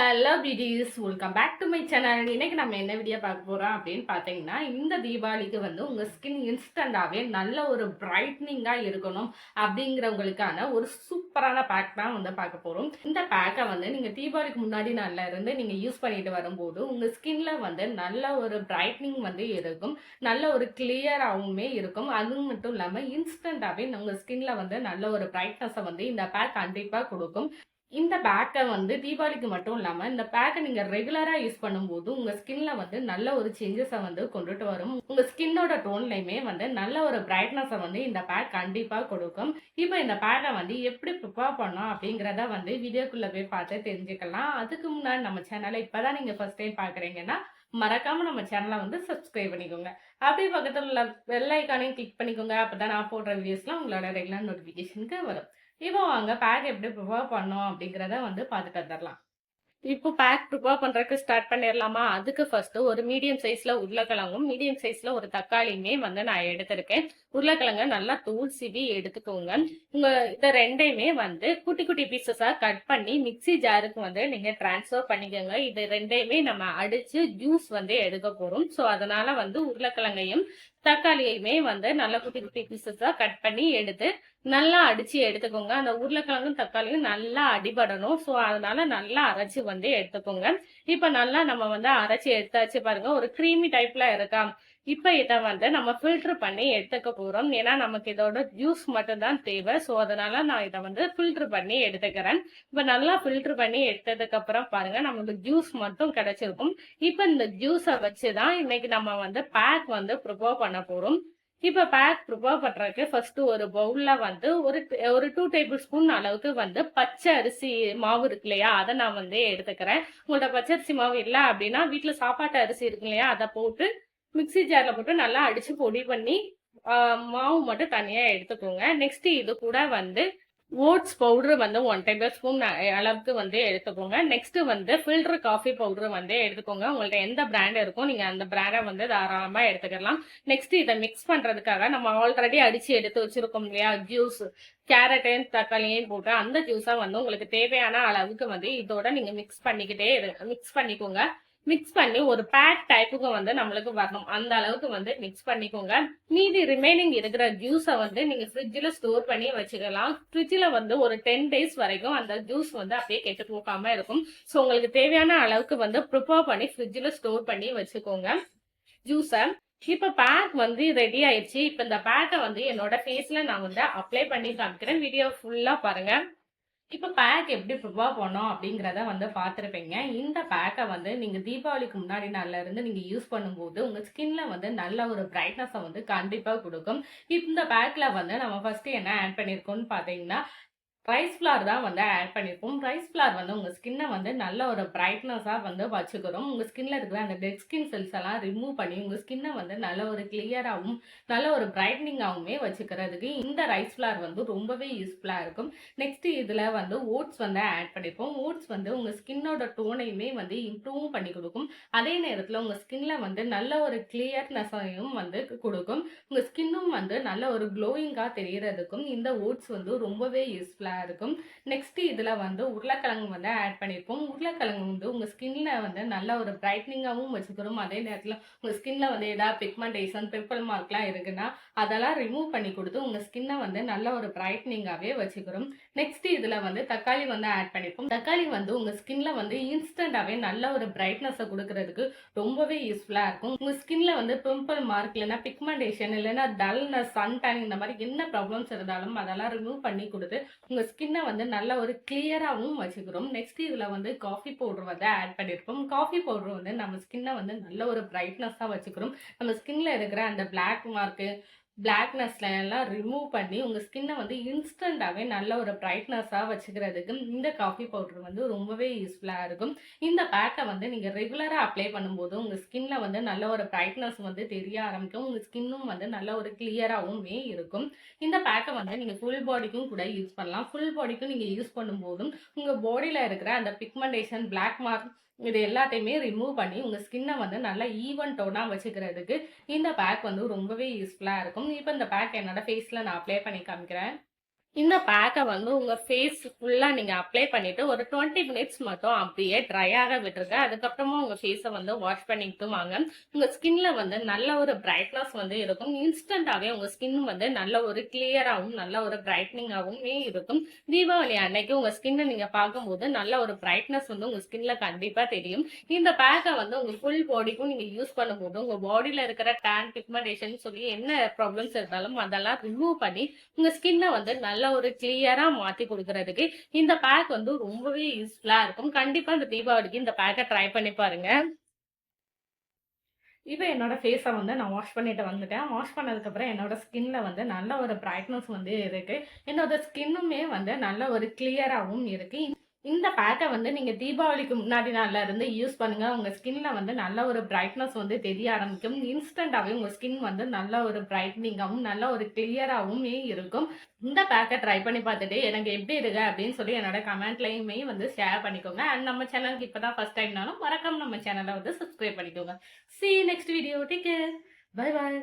Hello buddies welcome back to my channel இன்னைக்கு நம்ம என்ன வீடியோ பார்க்க போகிறோம் அப்படின்னு பார்த்தீங்கன்னா இந்த தீபாவளிக்கு வந்து உங்கள் ஸ்கின் இன்ஸ்டண்டாகவே நல்ல ஒரு பிரைட்னிங்காக இருக்கணும் அப்படிங்கிறவங்களுக்கான ஒரு சூப்பரான பேக் தான் வந்து பார்க்க போகிறோம் இந்த பேக்கை வந்து நீங்கள் தீபாவளிக்கு முன்னாடி நல்லா இருந்து நீங்கள் யூஸ் பண்ணிட்டு வரும்போது உங்கள் ஸ்கின்ல வந்து நல்ல ஒரு பிரைட்னிங் வந்து இருக்கும். நல்ல ஒரு கிளியராகவுமே இருக்கும். அது மட்டும் இல்லாமல் இன்ஸ்டண்ட்டாகவே உங்கள் ஸ்கின்ல வந்து நல்ல ஒரு பிரைட்னஸை வந்து இந்த பேக் கண்டிப்பாக கொடுக்கும். இந்த பேக்கை வந்து தீபாவளிக்கு மட்டும் இல்லாமல் இந்த பேக்கை நீங்கள் ரெகுலராக யூஸ் பண்ணும்போது உங்கள் ஸ்கின்ல வந்து நல்ல ஒரு சேஞ்சஸை வந்து கொண்டுட்டு வரும். உங்கள் ஸ்கின்னோட டோன்லையுமே வந்து நல்ல ஒரு பிரைட்னஸை வந்து இந்த பேக் கண்டிப்பாக கொடுக்கும். இப்போ இந்த பேக்கை வந்து எப்படி ப்ரிப்பேர் பண்ணோம் அப்படிங்கிறத வந்து வீடியோக்குள்ளே போய் பார்த்து தெரிஞ்சுக்கலாம். அதுக்கு முன்னாடி நம்ம சேனலை இப்போ தான் நீங்கள் ஃபர்ஸ்ட் டைம் பார்க்குறீங்கன்னா மறக்காம நம்ம சேனலை வந்து சப்ஸ்கிரைப் பண்ணிக்கோங்க. அப்படியே பக்கத்தில் உள்ள வெள்ளைக்கானையும் கிளிக் பண்ணிக்கோங்க. அப்போ தான் நான் போடுற வீடியோஸ்லாம் உங்களோட ரெகுலர் நோட்டிஃபிகேஷனுக்கு வரும். இப்போ வாங்க பேக் எப்படி ப்ரிப்பேர் பண்ணோம் அப்படிங்கிறத வந்து பார்த்துட்டு வந்துடலாம். இப்போ பேக் ப்ரிப்பேர் பண்ணுறதுக்கு ஸ்டார்ட் பண்ணிடலாமா? அதுக்கு ஃபர்ஸ்ட் ஒரு மீடியம் சைஸில் உருளைக்கிழங்கும் மீடியம் சைஸில் ஒரு தக்காளியுமே வந்து நான் எடுத்திருக்கேன். உருளைக்கிழங்க நல்லா தூள் சிவி எடுத்துக்கோங்க. உங்க இதை ரெண்டையுமே வந்து குட்டி குட்டி பீசஸாக கட் பண்ணி மிக்ஸி ஜாருக்கு வந்து நீங்க ட்ரான்ஸ்ஃபர் பண்ணிக்கோங்க. இது ரெண்டையுமே நம்ம அடிச்சு ஜூஸ் வந்து எடுக்க போறோம். ஸோ அதனால வந்து உருளைக்கிழங்கையும் தக்காளியுமே வந்து நல்லா குட்டி குட்டி பீசஸாக கட் பண்ணி எடுத்து நல்லா அடிச்சு எடுத்துக்கோங்க. அந்த உருளைக்கிழங்கும் தக்காளியும் நல்லா அடிபடணும். ஸோ அதனால நல்லா அரைச்சி வந்து எடுத்துக்கோங்க. இப்போ நல்லா நம்ம வந்து அரைச்சி எடுத்தாச்சு பாருங்க. ஒரு க்ரீமி டைப்ல இருக்கா? இப்போ இதை வந்து நம்ம ஃபில்டர் பண்ணி எடுத்துக்க போகிறோம் ஏன்னா நமக்கு இதோட ஜூஸ் மட்டும்தான் தேவை. ஸோ அதனால நான் இதை வந்து ஃபில்டர் பண்ணி எடுத்துக்கிறேன். இப்போ நல்லா ஃபில்டர் பண்ணி எடுத்ததுக்கப்புறம் பாருங்கள் பாருங்க நமக்கு ஜூஸ் மட்டும் கிடைச்சிருக்கும். இப்போ இந்த ஜூஸை வச்சு தான் இன்னைக்கு நம்ம வந்து பேக் வந்து ப்ரிப்பேர் பண்ண போகிறோம் இப்போ பேக் ப்ரிப்பேர் பண்ணுறதுக்கு ஃபர்ஸ்ட் ஒரு பவுலில் வந்து ஒரு ஒரு டூ டேபிள் ஸ்பூன் அளவுக்கு வந்து பச்சை அரிசி மாவு இருக்கு இல்லையா? அதை நான் வந்து எடுத்துக்கிறேன். உங்கள்கிட்ட பச்சை அரிசி மாவு இல்லை அப்படின்னா வீட்டில் சாப்பாட்டு அரிசி இருக்கு இல்லையா? அதை போட்டு மிக்ஸி ஜாரில் போட்டு நல்லா அடித்து பொடி பண்ணி மாவு மட்டும் தனியாக எடுத்துக்கோங்க. நெக்ஸ்ட் இது கூட வந்து ஓட்ஸ் பவுடர் வந்து ஒன் டேபிள் ஸ்பூன் அளவுக்கு வந்து எடுத்துக்கோங்க. நெக்ஸ்ட் வந்து ஃபில்டர் காஃபி பவுடர் வந்து எடுத்துக்கோங்க. உங்கள்ட்ட எந்த பிராண்ட் இருக்கோ நீங்க அந்த பிராண்டை வந்து தாராளமா எடுத்துக்கலாம். நெக்ஸ்ட் இதை மிக்ஸ் பண்றதுக்காக நம்ம ஆல்ரெடி அடிச்சு எடுத்து வச்சிருக்கோம் இல்லையா? ஜூஸ் கேரட்டையும் தக்காளியையும் போட்டு அந்த ஜூஸை வந்து உங்களுக்கு தேவையான அளவுக்கு வந்து இதோட நீங்க மிக்ஸ் பண்ணிக்கிட்டே மிக்ஸ் பண்ணிக்கோங்க. மிக்ஸ் பண்ணி ஒரு பேக் டைப்புக்கு வந்து நம்மளுக்கு வரணும். அந்த அளவுக்கு வந்து மிக்ஸ் பண்ணிக்கோங்க. மீதி ரிமைனிங் இருக்கிற ஜூஸை வந்து நீங்க ஃப்ரிட்ஜில் ஸ்டோர் பண்ணி வச்சுக்கலாம். ஃப்ரிட்ஜில் வந்து ஒரு டென் டேஸ் வரைக்கும் அந்த ஜூஸ் வந்து அப்படியே கெட்டு போகாம இருக்கும். ஸோ உங்களுக்கு தேவையான அளவுக்கு வந்து ப்ரிப்பேர் பண்ணி ஃப்ரிட்ஜில் ஸ்டோர் பண்ணி வச்சுக்கோங்க. ஜூஸை இப்போ பேக் வந்து ரெடி ஆயிடுச்சு. இப்போ இந்த பேக்கை வந்து என்னோட ஃபேஸில் நான் வந்து அப்ளை பண்ணி காமிக்கிறேன். வீடியோ ஃபுல்லாக பாருங்கள் இப்போ பேக் எப்படி ப்ரிப்பேர் பண்ணோம் அப்படிங்கிறத வந்து பார்த்துருப்பீங்க. இந்த பேக்கை வந்து நீங்கள் தீபாவளிக்கு முன்னாடி நாள்ல இருந்து நீங்கள் யூஸ் பண்ணும்போது உங்கள் ஸ்கின்ல வந்து நல்ல ஒரு பிரைட்னஸை வந்து கண்டிப்பாக கொடுக்கும். இந்த பேக்கில் வந்து நம்ம ஃபர்ஸ்ட் என்ன ஆட் பண்ணியிருக்கோம்னு பார்த்தீங்கன்னா ரைஸ் ஃப்ளார் தான் வந்து ஆட் பண்ணியிருப்போம் ரைஸ் ஃப்ளார் வந்து உங்கள் ஸ்கின்னை வந்து நல்ல ஒரு பிரைட்னஸாக வந்து வச்சுக்கிறோம் உங்கள் ஸ்கின்னில் இருக்கிற அந்த டெட் ஸ்கின் செல்ஸ் எல்லாம் ரிமூவ் பண்ணி உங்கள் ஸ்கின்னை வந்து நல்ல ஒரு கிளியராகவும் நல்ல ஒரு பிரைட்னிங்காகவுமே வச்சுக்கிறதுக்கு இந்த ரைஸ் ஃப்ளார் வந்து ரொம்பவே யூஸ்ஃபுல்லாக இருக்கும். நெக்ஸ்ட் இதில் வந்து ஓட்ஸ் வந்து ஆட் பண்ணியிருப்போம் ஓட்ஸ் வந்து உங்கள் ஸ்கின்னோட டோனையுமே வந்து இம்ப்ரூவும் பண்ணி கொடுக்கும். அதே நேரத்தில் உங்கள் ஸ்கின்ல வந்து நல்ல ஒரு கிளியர்னஸையும் வந்து கொடுக்கும். உங்கள் ஸ்கின்னும் வந்து நல்ல ஒரு க்ளோயிங்காக தெரியறதுக்கும் இந்த ஓட்ஸ் வந்து ரொம்பவே யூஸ்ஃபுல்லாக இருக்கும். நெக்ஸ்ட் இதில் வந்து உருளைக்கிழங்கு வந்து ஆட் பண்ணியிருக்கோம் உருளைக்கிழங்கு வந்து உங்கள் ஸ்கின்ல வந்து நல்ல ஒரு பிரைட்னிங்காகவும் வச்சுக்கிறோம். அதே நேரத்தில் உங்கள் ஸ்கின்ல வந்து ஏதாவது பிக்மெண்டேஷன் பிம்பிள் மார்க்லாம் இருக்குன்னா அதெல்லாம் ரிமூவ் பண்ணி கொடுத்து உங்கள் ஸ்கின்னை வந்து நல்ல ஒரு பிரைட்னிங்காகவே வச்சுக்கிறோம். நெக்ஸ்ட் இதில் வந்து தக்காளி வந்து ஆட் பண்ணியிருக்கோம் தக்காளி வந்து உங்கள் ஸ்கின்ல வந்து இன்ஸ்டண்ட்டாகவே நல்ல ஒரு பிரைட்னஸை கொடுக்கறதுக்கு ரொம்பவே யூஸ்ஃபுல்லாக இருக்கும். உங்கள் ஸ்கின்ல வந்து பிம்பிள் மார்க் இல்லைன்னா பிக்மெண்டேஷன் இல்லைன்னா டல்னஸ் சன் டேன் இந்த மாதிரி என்ன ப்ராப்ளம்ஸ் இருந்தாலும் அதெல்லாம் ரிமூவ் பண்ணி கொடுத்து உங்கள் ஸ்கின்னை வந்து நல்ல ஒரு கிளியராகவும் வச்சுக்கிறோம். நெக்ஸ்ட் இதில் வந்து காஃபி பவுடர் வந்து ஆட் பண்ணியிருப்போம் காஃபி பவுடர் வந்து நம்ம ஸ்கின்னை வந்து நல்ல ஒரு பிரைட்னஸாக வச்சுக்கிறோம். நம்ம ஸ்கின்ல இருக்கிற அந்த பிளாக் மார்க்கு பிளாக்னஸ்ல எல்லாம் ரிமூவ் பண்ணி உங்கள் ஸ்கின்னை வந்து இன்ஸ்டண்ட்டாகவே நல்ல ஒரு பிரைட்னஸாக வச்சுக்கிறதுக்கு இந்த காஃபி பவுடர் வந்து ரொம்பவே யூஸ்ஃபுல்லாக இருக்கும். இந்த பேக்கை வந்து நீங்கள் ரெகுலராக அப்ளை பண்ணும்போது உங்கள் ஸ்கின்ல வந்து நல்ல ஒரு பிரைட்னஸ் வந்து தெரிய ஆரம்பிக்கும். உங்கள் ஸ்கின்னும் வந்து நல்ல ஒரு கிளியராகவுமே இருக்கும். இந்த பேக்கை வந்து நீங்கள் ஃபுல் பாடிக்கும் கூட யூஸ் பண்ணலாம். ஃபுல் பாடிக்கும் நீங்கள் யூஸ் பண்ணும்போதும் உங்கள் பாடியில் இருக்கிற அந்த பிக்மெண்டேஷன் பிளாக் மார்க் இது எல்லாத்தையுமே ரிமூவ் பண்ணி உங்கள் ஸ்கின்னை வந்து நல்லா ஈவன் டோனாக வச்சுக்கிறதுக்கு இந்த பேக் வந்து ரொம்பவே யூஸ்ஃபுல்லாக இருக்கும். இப்போ இந்த பேக் என்னோட ஃபேஸில் நான் அப்ளை பண்ணி காமிக்கிறேன். இந்த பேக்கை வந்து உங்க ஃபேஸ் ஃபுல்லா நீங்க அப்ளை பண்ணிட்டு ஒரு 20 மினிட்ஸ் மட்டும் அப்படியே ட்ரை ஆக விட்டுருங்க. அதுக்கப்புறமா உங்க ஃபேஸை வந்து வாஷ் பண்ணிட்டு வாங்க. உங்க ஸ்கின்ல வந்து நல்ல ஒரு பிரைட்னஸ் வந்து இருக்கும். இன்ஸ்டன்ட்டாவே உங்க ஸ்கின் வந்து நல்ல ஒரு கிளியராகவும் நல்ல ஒரு பிரைட்னிங்காகவுமே இருக்கும். தீபாவளி அன்னைக்கு உங்க ஸ்கின்னை நீங்க பார்க்கும்போது நல்ல ஒரு பிரைட்னஸ் வந்து உங்க ஸ்கின்ல கண்டிப்பா தெரியும். இந்த பேக்கை வந்து உங்க ஃபுல் பாடிக்கும் நீங்க யூஸ் பண்ணும்போது, உங்க பாடியில் இருக்கிற டேன் பிக்மெண்டேஷன் சொல்லி என்ன ப்ராப்ளம்ஸ் இருந்தாலும் அதெல்லாம் ரிமூவ் பண்ணி உங்க ஸ்கின்னை வந்து நல்ல நல்ல ஒரு கிளியரா மாத்தி கொடுக்கறதுக்கு இந்த பேக் வந்து ரொம்பவே யூஸ்ஃபுல்லா இருக்கும். கண்டிப்பா இந்த தீபாவளிக்கு இந்த பேக்கை ட்ரை பண்ணி பாருங்க. இப்போ என்னோட ஃபேஸை வந்து நான் வாஷ் பண்ணிட்டு வந்துட்டேன். வாஷ் பண்ணதுக்கப்புறம் என்னோட ஸ்கின்ல வந்து நல்ல ஒரு பிரைட்னஸ் வந்து இருக்கு. என்னோட ஸ்கின்னுமே வந்து நல்ல ஒரு கிளியராகவும் இருக்கு. இந்த பேக்கை வந்து நீங்கள் தீபாவளிக்கு முன்னாடி நாளில் இருந்து யூஸ் பண்ணுங்கள் உங்கள் ஸ்கின்ல வந்து நல்ல ஒரு பிரைட்னஸ் வந்து தெரிய ஆரம்பிக்கும். இன்ஸ்டண்ட்டாகவே உங்கள் ஸ்கின் வந்து நல்ல ஒரு பிரைட்னிங்காகவும் நல்ல ஒரு கிளியராகவுமே இருக்கும். இந்த பேக்கை ட்ரை பண்ணி பார்த்துட்டு எனக்கு எப்படி இருக்கு அப்படின்னு சொல்லி என்னோட கமெண்ட்லையுமே வந்து ஷேர் பண்ணிக்கோங்க. அண்ட் நம்ம சேனலுக்கு இப்போ தான் ஃபர்ஸ்ட் டைம்னாலும் மறக்காம நம்ம சேனலை வந்து சப்ஸ்கிரைப் பண்ணிக்கோங்க. See next video. Take care. Bye bye